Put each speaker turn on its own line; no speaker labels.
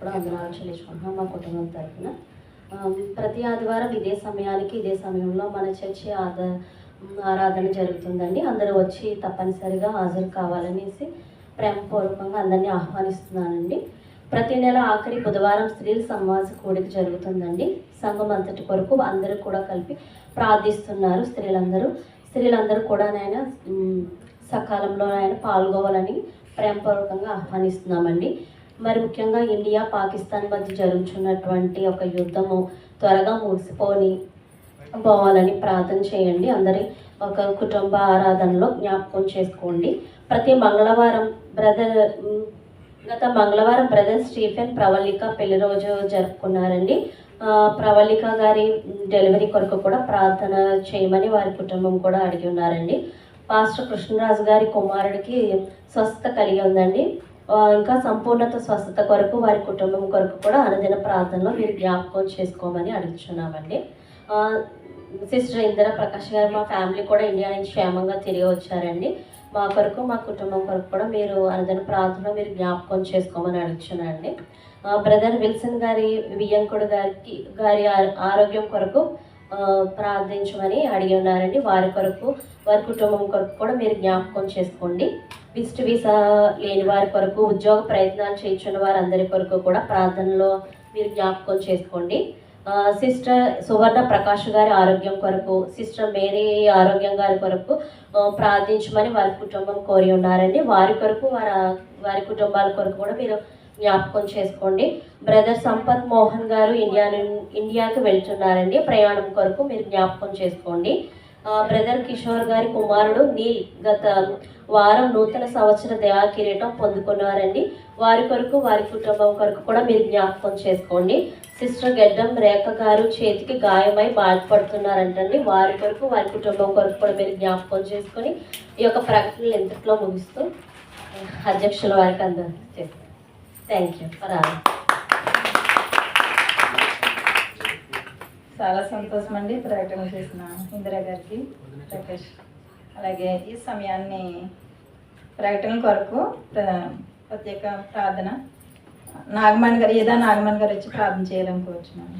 కూడా వందనాలు చెల్లించుకుంటున్నాం మా కుటుంబం తరఫున ప్రతి ఆదివారం ఇదే సమయానికి ఇదే సమయంలో మన చర్చి ఆద ఆరాధన జరుగుతుందండి. అందరూ వచ్చి తప్పనిసరిగా హాజరు కావాలనేసి ప్రేమపూర్వకంగా అందరినీ ఆహ్వానిస్తున్నానండి. ప్రతి నెల ఆఖరి బుధవారం స్త్రీల సమాజ కూడిక జరుగుతుందండి. సంఘం అంతటి కొరకు అందరూ కూడా కలిపి ప్రార్థిస్తున్నారు స్త్రీలందరూ. స్త్రీలందరూ కూడా నాయన సకాలంలో ఆయన పాల్గొవాలని ప్రేమపూర్వకంగా ఆహ్వానిస్తున్నామండి. మరి ముఖ్యంగా ఇండియా పాకిస్తాన్ మధ్య జరుగుతున్నటువంటి ఒక యుద్ధము త్వరగా ముగిసిపోని పోవాలని ప్రార్థన చేయండి. అందరి ఒక కుటుంబ ఆరాధనలో జ్ఞాపకం చేసుకోండి. ప్రతి మంగళవారం బ్రదర్ గత మంగళవారం బ్రదర్ స్టీఫెన్ ప్రవళిక పెళ్ళి రోజు జరుపుకున్నారండి. ప్రవళిక గారి డెలివరీ కొరకు కూడా ప్రార్థన చేయమని వారి కుటుంబం కూడా అడిగి ఉన్నారండి. పాస్టర్ కృష్ణరాజు గారి కుమారుడికి స్వస్థత కలిగి ఉందండి. ఇంకా సంపూర్ణత స్వస్థత కొరకు వారి కుటుంబం కొరకు కూడా అనుదిన ప్రార్థనలో మీరు జ్ఞాపకం చేసుకోమని అడుగుతున్నామండి సిస్టర్ ఇందిర ప్రకాష్ గారు మా ఫ్యామిలీ కూడా ఇండియా నుంచి క్షేమంగా తిరిగి వచ్చారండి. మా కొరకు మా కుటుంబం కొరకు కూడా మీరు అనుదిన ప్రార్థనలో మీరు జ్ఞాపకం చేసుకోమని అడుగుతున్నానండి బ్రదర్ విల్సన్ గారి వియ్యంకుడు గారికి గారి ఆరోగ్యం కొరకు ప్రార్థించమని అడిగి ఉన్నారండి. వారి కొరకు వారి కుటుంబం కొరకు కూడా మీరు జ్ఞాపకం చేసుకోండి. విస్ట్ వీసా లేని వారి కొరకు ఉద్యోగ ప్రయత్నాలు చేయించున్న వారందరి కొరకు కూడా ప్రార్థనలో మీరు జ్ఞాపకం చేసుకోండి. సిస్టర్ సువర్ణ ప్రకాష్ గారి ఆరోగ్యం కొరకు సిస్టర్ మేరీ ఆరోగ్యం గారి కొరకు ప్రార్థించమని వారి కుటుంబం కోరి ఉన్నారండి. వారి కొరకు వారి వారి కుటుంబాల కొరకు కూడా మీరు జ్ఞాపకం చేసుకోండి. బ్రదర్ సంపత్ మోహన్ గారు ఇండియా ఇండియాకి వెళ్తున్నారండి. ప్రయాణం కొరకు మీరు జ్ఞాపకం చేసుకోండి. బ్రదర్ కిషోర్ గారి కుమారుడు నీల్ గత వారం నూతన సంవత్సర దయా కిరీటం పొందుకున్నారండి. వారి కొరకు వారి కుటుంబం కొరకు కూడా మీరు జ్ఞాపకం చేసుకోండి. సిస్టర్ గెడ్డం రేఖ గారు చేతికి గాయమై బాధపడుతున్నారంటండి. వారి కొరకు వారి కుటుంబం కొరకు కూడా మీరు జ్ఞాపకం చేసుకొని ఈ యొక్క ప్రకటనలు ఎంతట్లో ముగిస్తూ అధ్యక్షుల వారికి అందరూ చేస్తాను థ్యాంక్ యూ ఫర్ ఆల్
చాలా సంతోషం అండి ప్రకటన చేసిన ఇందిరా గారికి ప్రకాష్. అలాగే ఈ సమయాన్ని ప్రకటన కొరకు ప్ర- ప్రత్యేక ప్రార్థన. నాగమణి గారు ఏదా నాగమణి గారు వచ్చి ప్రార్థన చేయాలనుకోవచ్చు కోరుచున్నాను